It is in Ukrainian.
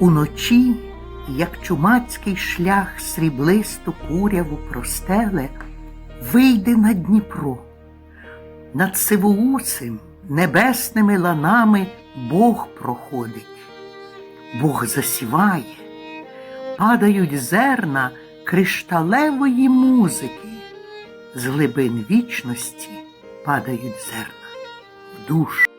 Уночі, як чумацький шлях сріблисту куряву простеле, вийде на Дніпро. Над сивоусим небесними ланами Бог проходить, Бог засіває, падають зерна кришталевої музики, з глибин вічності падають зерна в душу.